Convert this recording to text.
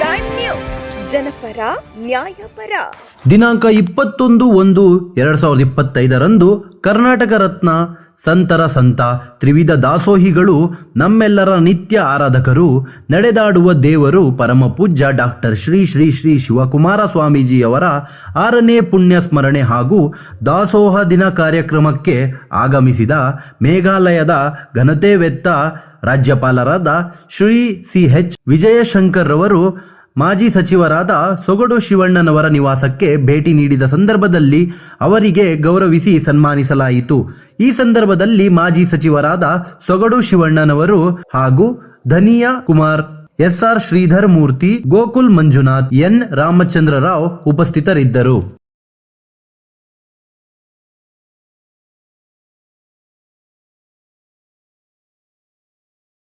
time. ನ್ಯಾಯಪರ. ದಿನಾಂಕ ಇಪ್ಪತ್ತೊಂದು ಒಂದು ಎರಡ್ ಸಾವಿರದ ಇಪ್ಪತ್ತೈದರಂದು ಕರ್ನಾಟಕ ರತ್ನ ಸಂತರ ಸಂತ ತ್ರಿವಿಧ ದಾಸೋಹಿಗಳು ನಮ್ಮೆಲ್ಲರ ನಿತ್ಯ ಆರಾಧಕರು, ನಡೆದಾಡುವ ದೇವರು ಪರಮ ಪೂಜ್ಯ ಡಾಕ್ಟರ್ ಶ್ರೀ ಶ್ರೀ ಶ್ರೀ ಶಿವಕುಮಾರ ಸ್ವಾಮೀಜಿಯವರ ಆರನೇ ಪುಣ್ಯ ಸ್ಮರಣೆ ಹಾಗೂ ದಾಸೋಹ ದಿನ ಕಾರ್ಯಕ್ರಮಕ್ಕೆ ಆಗಮಿಸಿದ ಮೇಘಾಲಯದ ಘನತೆವೆತ್ತ ರಾಜ್ಯಪಾಲರಾದ ಶ್ರೀ ಸಿ ಎಚ್ ವಿಜಯಶಂಕರ್ ರವರು ಮಾಜಿ ಸಚಿವರಾದ ಸೊಗಡು ಶಿವಣ್ಣನವರ ನಿವಾಸಕ್ಕೆ ಭೇಟಿ ನೀಡಿದ ಸಂದರ್ಭದಲ್ಲಿ ಅವರಿಗೆ ಗೌರವಿಸಿ ಸನ್ಮಾನಿಸಲಾಯಿತು. ಈ ಸಂದರ್ಭದಲ್ಲಿ ಮಾಜಿ ಸಚಿವರಾದ ಸೊಗಡು ಶಿವಣ್ಣನವರು ಹಾಗೂ Dhaniya Kumar, S R Shridhar Murthy, Gokul Manjunath, N Ramachandra Rao ಉಪಸ್ಥಿತರಿದ್ದರು.